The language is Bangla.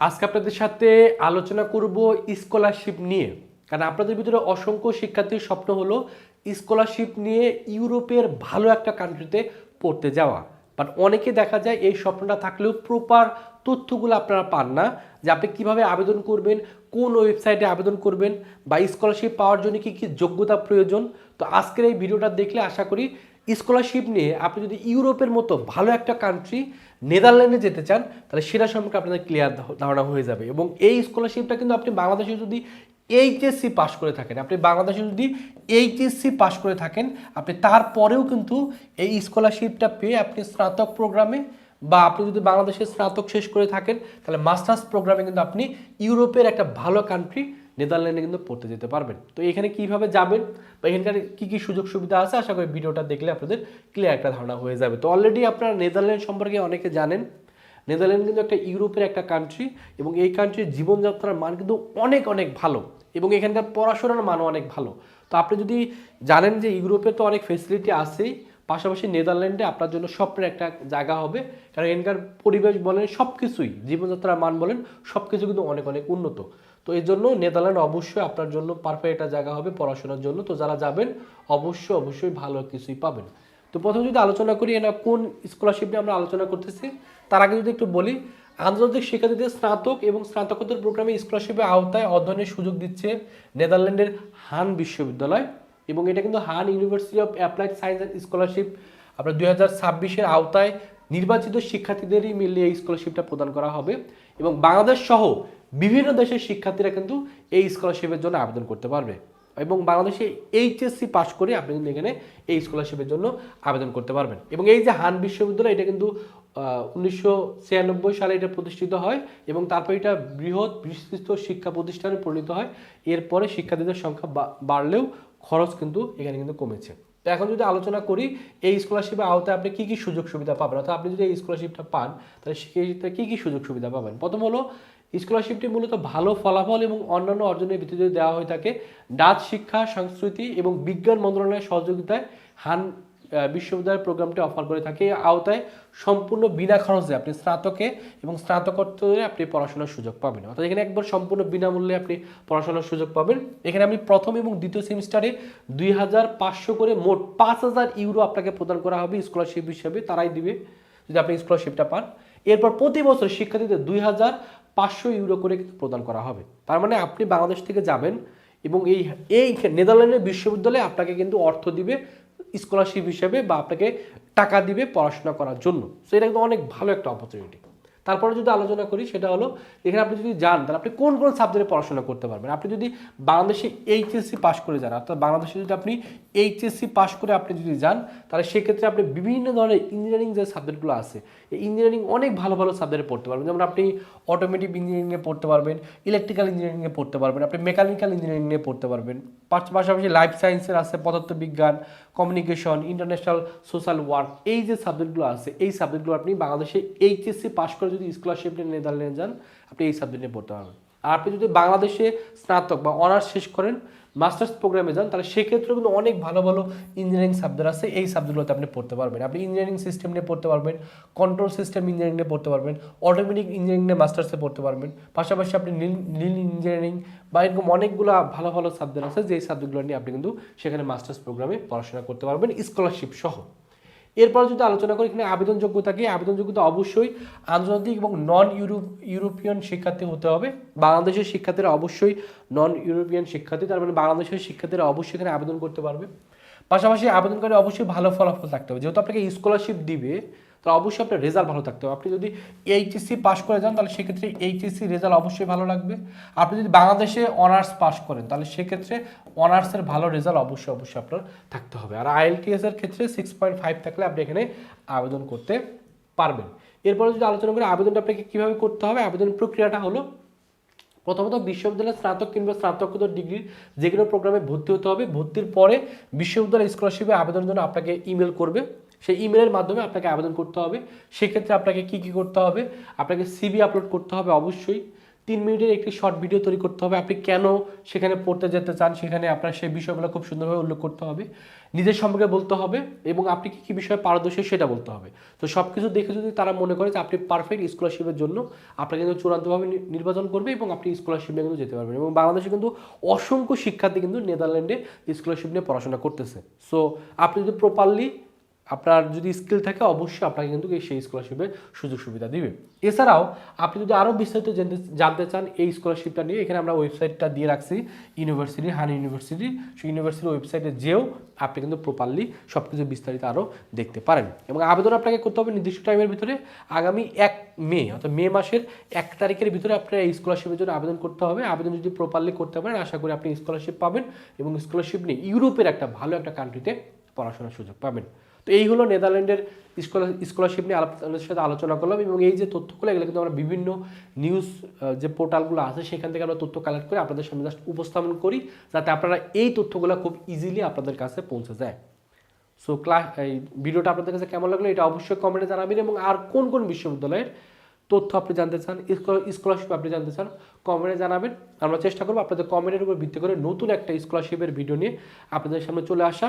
আজকে আপনাদের সাথে আলোচনা করব স্কলারশিপ নিয়ে। কারণ আপনাদের ভিতরে অসংখ্য শিক্ষার্থীর স্বপ্ন হলো স্কলারশিপ নিয়ে ইউরোপের ভালো একটা কান্ট্রিতে পড়তে যাওয়া। বাট অনেকে দেখা যায় এই স্বপ্নটা থাকলেও প্রপার তথ্যগুলো আপনারা পান না, যে আপনি কীভাবে আবেদন করবেন, কোন ওয়েবসাইটে আবেদন করবেন, বা স্কলারশিপ পাওয়ার জন্য কী কী যোগ্যতা প্রয়োজন। তো আজকের এই ভিডিওটা দেখলে আশা করি স্কলারশিপ নিয়ে আপনি যদি ইউরোপের মতো ভালো একটা কান্ট্রি নেদারল্যান্ডে যেতে চান, তাহলে সেটা সম্পর্কে আপনাদের ক্লিয়ার ধারণা হয়ে যাবে। এবং এই স্কলারশিপটা কিন্তু আপনি বাংলাদেশে যদি এইচএসসি পাস করে থাকেন, আপনি বাংলাদেশে যদি এইচএসসি পাস করে থাকেন, আপনি তারপরেও কিন্তু এই স্কলারশিপটা পেয়ে আপনি স্নাতক প্রোগ্রামে বা আপনি যদি বাংলাদেশে স্নাতক শেষ করে থাকেন, তাহলে মাস্টার্স প্রোগ্রামে কিন্তু আপনি ইউরোপের একটা ভালো কান্ট্রি নেদারল্যান্ডে কিন্তু পড়তে যেতে পারবেন। তো এখানে কীভাবে যাবেন বা এখানকার কী কী সুযোগ সুবিধা আছে? আশা করি ভিডিওটা দেখলে আপনাদের ক্লিয়ার একটা ধারণা হয়ে যাবে। তো অলরেডি আপনারা নেদারল্যান্ড সম্পর্কে অনেকে জানেন। নেদারল্যান্ড কিন্তু একটা ইউরোপের একটা কান্ট্রি এবং এই কান্ট্রির জীবনযাত্রার মান কিন্তু অনেক অনেক ভালো এবং এখানকার পড়াশোনার মানও অনেক ভালো। তো আপনি যদি জানেন যে ইউরোপে তো অনেক ফেসিলিটি আছেই, পাশাপাশি নেদারল্যান্ডে আপনার জন্য স্বপ্নের একটা জায়গা হবে। কারণ এখানকার পরিবেশ বলেন সব কিছুই জীবনযাত্রার মান বলেন সব কিছু কিন্তু অনেক অনেক উন্নত। তো এই জন্য নেদারল্যান্ড অবশ্যই আপনার জন্য পারফেক্ট একটা জায়গা হবে পড়াশোনার জন্য। তো যারা যাবেন, অবশ্যই অবশ্যই ভালো কিছুই পাবেন। তো প্রথমে যদি আলোচনা করি, এনা কোন স্কলারশিপ নিয়ে আমরা আলোচনা করতেছি, তার আগে যদি একটু বলি, আন্তর্জাতিক শিক্ষার্থীদের স্নাতক এবং স্নাতকোত্তর প্রোগ্রামে স্কলারশিপের আওতায় অধ্যয়নের সুযোগ দিচ্ছে নেদারল্যান্ডের হান বিশ্ববিদ্যালয় এবং এটা কিন্তু HAN university of applied science and scholarship আপনার দুই হাজার ছাব্বিশের আওতায় নির্বাচিত শিক্ষার্থীদেরই মিলিয়ে এই স্কলারশিপটা প্রদান করা হবে এবং বাংলাদেশ সহ বিভিন্ন দেশের শিক্ষার্থীরা কিন্তু এই স্কলারশিপের জন্য আবেদন করতে পারবে। এবং বাংলাদেশে এইচএসসি পাস করে আপনি কিন্তু এখানে এই স্কলারশিপের জন্য আবেদন করতে পারবেন। এবং এই যে হান বিশ্ববিদ্যালয়, এটা কিন্তু উনিশশো ছিয়ানব্বই সালে এটা প্রতিষ্ঠিত হয় এবং তারপর এটা বৃহৎ বিস্তৃত শিক্ষা প্রতিষ্ঠানে পরিণত হয়। এরপরে শিক্ষার্থীদের সংখ্যা বাড়লেও খরচ কিন্তু এখানে কিন্তু কমেছে। তো এখন যদি আলোচনা করি, এই স্কলারশিপের আওতায় আপনি কী কী সুযোগ সুবিধা পাবেন? অর্থাৎ আপনি যদি এই স্কলারশিপটা পান, তাহলে সেক্ষেত্রে কী কী সুযোগ সুবিধা পাবেন? প্রথম হলো স্কলারশিপটি মূলত ভালো ফলাফল এবং অন্যান্য অর্জনের ভিত্তিতে দেওয়া হয়ে থাকে, ডাচ শিক্ষা, সংস্কৃতি এবং বিজ্ঞান মন্ত্রণালয়ের সহযোগিতায় হান বিশ্ববিদ্যালয় প্রোগ্রামটি অফার করে থাকে। আওতায় সম্পূর্ণ বিনা খরচে আপনি স্নাতকে এবং স্নাতকোত্তরে আপনি পড়াশোনার সুযোগ পাবেন। অর্থাৎ এখানে একবার সম্পূর্ণ বিনামূল্যে আপনি পড়াশোনার সুযোগ পাবেন। এখানে আপনি প্রথম এবং দ্বিতীয় সেমিস্টারে দুই হাজার পাঁচশো করে মোট পাঁচ হাজার ইউরো আপনাকে প্রদান করা হবে স্কলারশিপ হিসেবে। তারাই দিবে যদি আপনি স্কলারশিপটা পান। এরপর প্রতি বছর শিক্ষার্থীদের দুই হাজার পাঁচশো ইউরো করে প্রদান করা হবে। তার মানে আপনি বাংলাদেশ থেকে যাবেন এবং এই এই নেদারল্যান্ডের বিশ্ববিদ্যালয়ে আপনাকে কিন্তু অর্থ দিবে স্কলারশিপ হিসেবে বা আপনাকে টাকা দিবে পড়াশোনা করার জন্য। সো এটা কিন্তু অনেক ভালো একটা অপরচুনিটি তারপরে যদি আলোচনা করি, সেটা হলো এখানে আপনি যদি যান, তাহলে আপনি কোন কোন সাবজেক্টে পড়াশোনা করতে পারবেন? আপনি যদি বাংলাদেশে এইচএসসি পাশ করে যান, অর্থাৎ বাংলাদেশে যদি আপনি এইচএসসি পাশ করে আপনি যদি যান, তাহলে সেক্ষেত্রে আপনি বিভিন্ন ধরনের ইঞ্জিনিয়ারিং যে সাবজেক্টগুলো আছে, এই ইঞ্জিনিয়ারিং অনেক ভালো ভালো সাবজেক্টে পড়তে পারবেন। যেমন আপনি অটোমেটিক ইঞ্জিনিয়ারিংয়ে পড়তে পারবেন ইলেকট্রিক্যাল ইঞ্জিনিয়ারিংয়ে পড়তে পারবেন, আপনি মেকানিক্যাল ইঞ্জিনিয়ারিং নিয়ে পড়তে পারবেন। পাশ- পাশাপাশি লাইফ সায়েন্সের আছে, পদার্থবিজ্ঞান কমিউনিকেশন ইন্টারন্যাশনাল সোশ্যাল ওয়ার্ক এই যে সাবজেক্টগুলো আছে, এই সাবজেক্টগুলো আপনি বাংলাদেশে এইচএসসি পাশ করে যদি স্কলারশিপ নিয়ে নেদারল্যান্ড যান, আপনি এই সাবজেক্ট নিয়ে পড়তে পারবেন। আর আপনি যদি বাংলাদেশে স্নাতক বা অনার্স শেষ করেন মাস্টার্স প্রোগ্রামে যান, তাহলে সেক্ষেত্রে কিন্তু অনেক ভালো ভালো ইঞ্জিনিয়ারিং সাবজেক্ট আছে। এই সাবজেক্টগুলোতে আপনি পড়তে পারবেন। আপনি ইঞ্জিনিয়ারিং সিস্টেম নিয়ে পড়তে পারবেন কন্ট্রোল সিস্টেম ইঞ্জিনিয়ারিং নিয়ে পড়তে পারবেন অটোমেটিক ইঞ্জিনিয়ারিং নিয়ে মাস্টার্সে পড়তে পারবেন। পাশাপাশি আপনি নীল নীল ইঞ্জিনিয়ারিং বা এরকম অনেকগুলো ভালো ভালো সাবজেক্ট আছে, যেই সাবজেক্টগুলো নিয়ে আপনি কিন্তু সেখানে মাস্টার্স প্রোগ্রামে পড়াশোনা করতে পারবেন স্কলারশিপ সহ। এরপর যদি আলোচনা করি, এখানে আবেদন যোগ্যতা কি? আবেদন যোগ্যতা অবশ্যই আন্তর্জাতিক এবং নন ইউরোপ ইউরোপিয়ান শিক্ষার্থী হতে হবে। বাংলাদেশের শিক্ষার্থীরা অবশ্যই নন ইউরোপিয়ান শিক্ষার্থী, তার মানে বাংলাদেশের শিক্ষার্থীরা অবশ্যই এখানে আবেদন করতে পারবে। পাশাপাশি আবেদনকারী অবশ্যই ভালো ফলাফল থাকতে হবে। যেহেতু আপনাকে স্কলারশিপ দিবে তাহলে অবশ্যই আপনার রেজাল্ট ভালো থাকতে হবে। আপনি যদি এইচএসসি পাস করে যান, তাহলে সেক্ষেত্রে এইচএসসি রেজাল্ট অবশ্যই ভালো লাগবে। আপনি যদি বাংলাদেশে অনার্স পাস করেন, তাহলে সেক্ষেত্রে অনার্সের ভালো রেজাল্ট অবশ্যই অবশ্যই আপনার থাকতে হবে। আর আইএলটিএস এর ক্ষেত্রে সিক্স পয়েন্ট ফাইভ থাকলে আপনি এখানে আবেদন করতে পারবেন। এরপরে যদি আলোচনা করি, আবেদনটা আপনাকে কীভাবে করতে হবে? আবেদন প্রক্রিয়াটা হলো, প্রথমত বিশ্ববিদ্যালয়ের স্নাতক কিংবা স্নাতকোত্তর ডিগ্রির যে কোনো প্রোগ্রামে ভর্তি হতে হবে। ভর্তির পরে বিশ্ববিদ্যালয় স্কলারশিপে আবেদনের জন্য আপনাকে ইমেল করবে। সেই ইমেলের মাধ্যমে আপনাকে আবেদন করতে হবে। সেক্ষেত্রে আপনাকে কি কি করতে হবে? আপনাকে সিবি আপলোড করতে হবে অবশ্যই। তিন মিনিটের একটি শর্ট ভিডিও তৈরি করতে হবে। আপনি কেন সেখানে পড়তে যেতে চান সেখানে আপনার সেই বিষয়গুলো খুব সুন্দরভাবে উল্লেখ করতে হবে। নিজের সম্পর্কে বলতে হবে এবং আপনি কী কী বিষয়ে পারদর্শী সেটা বলতে হবে। তো সব কিছু দেখে যদি তারা মনে করে যে আপনি পারফেক্ট স্কলারশিপের জন্য, আপনাকে কিন্তু চূড়ান্তভাবে নির্বাচন করবে এবং আপনি স্কলারশিপ নিয়ে কিন্তু যেতে পারবেন এবং বাংলাদেশে কিন্তু অসংখ্য শিক্ষার্থী কিন্তু নেদারল্যান্ডে স্কলারশিপ নিয়ে পড়াশোনা করতেছে। সো আপনি যদি প্রপারলি আপনার যদি স্কিল থাকে, অবশ্যই আপনাকে কিন্তু এই সেই স্কলারশিপের সুযোগ সুবিধা দিবে। এছাড়াও, আপনি যদি আরও বিস্তারিত জানতে জানতে চান, এই স্কলারশিপটা নিয়ে, এখানে আমরা ওয়েবসাইটটা দিয়ে রাখছি ইউনিভার্সিটি হান ইউনিভার্সিটি সেই ইউনিভার্সিটির ওয়েবসাইটে যেও আপনি কিন্তু প্রপারলি সব কিছু বিস্তারিত আরও দেখতে পারেন। এবং আবেদন আপনাকে করতে হবে নির্দিষ্ট টাইমের ভিতরে, আগামী এক মে, অর্থাৎ মে মাসের এক তারিখের ভিতরে আপনার এই স্কলারশিপের জন্য আবেদন করতে হবে। আবেদন যদি প্রপারলি করতে পারেন, আশা করি আপনি স্কলারশিপ পাবেন এবং স্কলারশিপ নিয়ে ইউরোপের একটা ভালো একটা কান্ট্রিতে পড়াশোনার সুযোগ পাবেন। তো এই হলো নেদারল্যান্ডের স্কলার, স্কলারশিপ নিয়ে আপনাদের সাথে আলোচনা করলাম এবং এই যে তথ্যগুলো, এগুলো কিন্তু আমরা বিভিন্ন নিউজ যে পোর্টালগুলো আছে, সেখান থেকে আমরা তথ্য কালেক্ট করে আপনাদের সামনে জাস্ট উপস্থাপন করি, যাতে আপনারা এই তথ্যগুলো খুব ইজিলি আপনাদের কাছে পৌঁছে যায়। সো ক্লাস এই ভিডিওটা আপনাদের কাছে কেমন লাগল এটা অবশ্যই কমেন্টে জানাবেন এবং আর কোন কোন বিশ্ববিদ্যালয়ের তথ্য আপনি জানতে চান স্কলারশিপ আপনি জানতে চান কমেন্টে জানাবেন। আমরা চেষ্টা করব আপনাদের কমেন্টের উপর ভিত্তি করে নতুন একটা স্কলারশিপের ভিডিও নিয়ে আপনাদের সামনে চলে আসা।